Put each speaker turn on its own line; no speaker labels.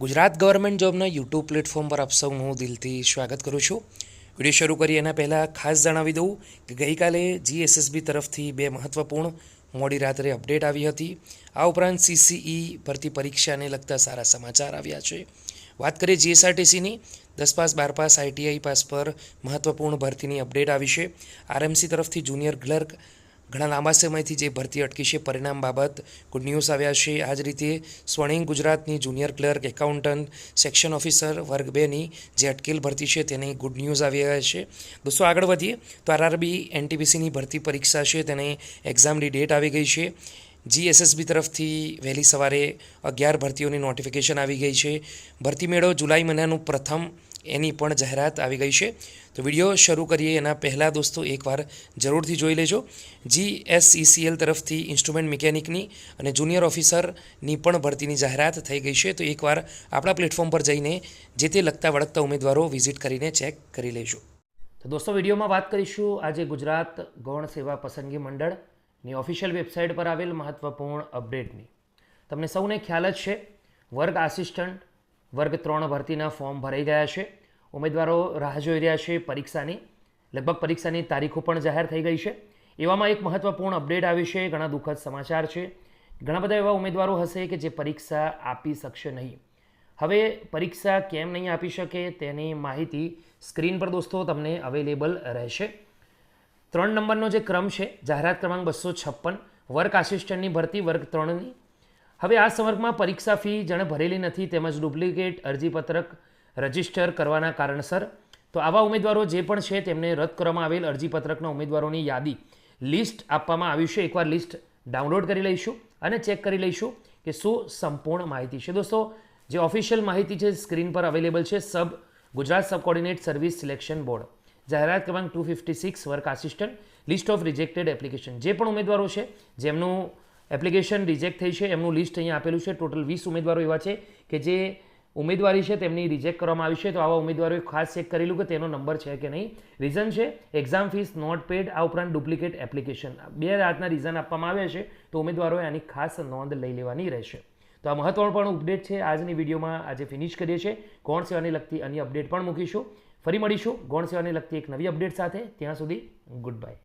Gujarat government જોબના YouTube platform પર આપ સૌનું દિલથી સ્વાગત કરું છું. વીડિયો શરૂ કરી એના પહેલાં ખાસ જણાવી દઉં કે ગઈકાલે જીએસએસબી તરફથી બે મહત્ત્વપૂર્ણ મોડી રાત્રે અપડેટ આવી હતી. આ ઉપરાંત સીસીઈ ભરતી પરીક્ષાને લગતા સારા સમાચાર આવ્યા છે. વાત કરીએ જીએસઆરટીસીની, દસ પાસ, બાર પાસ, આઈટીઆઈ પાસ પર મહત્ત્વપૂર્ણ ભરતીની અપડેટ આવી છે. આરએમસી તરફથી જુનિયર ક્લર્ક ઘણા લાંબા સમયથી જે ભરતી અટકી છે, પરિણામ બાબત ગુડ ન્યૂઝ આવ્યા છે. આ જ રીતે સ્વર્ણિમ ગુજરાતની junior clerk accountant section officer વર્ગ બેની જે અટકેલ ભરતી છે તેની ગુડ ન્યૂઝ આવી ગયા છે. દોસ્તો આગળ વધીએ તો આરઆરબી એનટીપીસીની ભરતી પરીક્ષા છે, તેને એક્ઝામની ડેટ આવી ગઈ છે. જીએસએસબી તરફથી વહેલી સવારે અગિયાર ભરતીઓની નોટિફિકેશન આવી ગઈ છે. ભરતી મેળો જુલાઈ મહિનાનું પ્રથમ એની પણ જાહેરાત આવી ગઈ છે. તો વીડિયો શરૂ કરીએ. એના પહેલાં દોસ્તો એકવાર જરૂરથી જોઈ લેજો. જીએસઈસીએલ તરફથી ઇન્સ્ટ્રુમેન્ટ મિકેનિકની અને જુનિયર ઓફિસરની પણ ભરતીની જાહેરાત થઈ ગઈ છે. તો એકવાર આપણા પ્લેટફોર્મ પર જઈને જે તે લગતા વળગતા ઉમેદવારો વિઝિટ કરીને ચેક કરી લેજો. તો દોસ્તો, વિડીયોમાં વાત કરીશું આજે ગુજરાત ગૌણ સેવા પસંદગી મંડળની ઓફિશિયલ વેબસાઇટ પર આવેલ મહત્ત્વપૂર્ણ અપડેટની. તમને સૌને ખ્યાલ જ છે, વર્ગ આસિસ્ટન્ટ વર્ગ ત્રણ ભરતીના ફોર્મ ભરાઈ ગયા છે. ઉમેદવારો રાહ જોઈ રહ્યા છે પરીક્ષાની. લગભગ પરીક્ષાની તારીખો પણ જાહેર થઈ ગઈ છે. એવામાં એક મહત્ત્વપૂર્ણ અપડેટ આવી છે. ઘણા દુઃખદ સમાચાર છે. ઘણા બધા એવા ઉમેદવારો હશે કે જે પરીક્ષા આપી શકશે નહીં. હવે પરીક્ષા કેમ નહીં આપી શકે તેની માહિતી સ્ક્રીન પર દોસ્તો તમને અવેલેબલ રહેશે. ત્રણ નંબરનો જે ક્રમ છે, જાહેરાત ક્રમાંક બસો છપ્પન. વર્ક આસિસ્ટન્ટની ભરતી, વર્ગ ત્રણની હવે આ સંવર્ગમાં પરીક્ષા ફી જેણે ભરેલી નથી તેમજ ડુપ્લિકેટ અરજીપત્રક રજિસ્ટર કરવાના કારણસર, તો આવા ઉમેદવારો જે પણ છે તેમને રદ કરવામાં આવેલ અરજીપત્રકના ઉમેદવારોની યાદી લિસ્ટ આપવામાં આવ્યું છે. એકવાર લિસ્ટ ડાઉનલોડ કરી લઈશું અને ચેક કરી લઈશું કે શું સંપૂર્ણ માહિતી છે. દોસ્તો, જે ઓફિશિયલ માહિતી છે, સ્ક્રીન પર અવેલેબલ છે, sub Gujarat sub coordinate service selection board. જાહેરાત ક્રમાંક two fifty six work assistant, list of rejected application. જે પણ ઉમેદવારો છે, જેમનું એપ્લિકેશન રિજેક્ટ થઈ છે, એમનું લિસ્ટ અહીંયા આપેલું છે. ટોટલ વીસ ઉમેદવારો એવા છે કે જે ઉમેદવારી છે તેમની રિજેક્ટ કરવામાં આવી છે. તો આવા ઉમેદવારોએ ખાસ ચેક કરેલું કે તેનો નંબર છે કે નહીં. રીઝન છે એક્ઝામ ફીસ નોટ પેડ આ ઉપરાંત ડુપ્લિકેટ એપ્લિકેશન બે રાતના રીઝન આપવામાં આવ્યા છે, તો ઉમેદવારોએ આની ખાસ નોંધ લઈ લેવાની રહેશે. તો આ મહત્વપૂર્ણ અપડેટ છે. આજની વિડીયોમાં આજે ફિનિશ કરીએ છીએ. ગૌણ સેવાને લગતી અન્ય અપડેટ પણ મૂકીશું. ફરી મળીશું ગૌણ સેવાને લગતી એક નવી અપડેટ સાથે. ત્યાં સુધી ગુડ બાય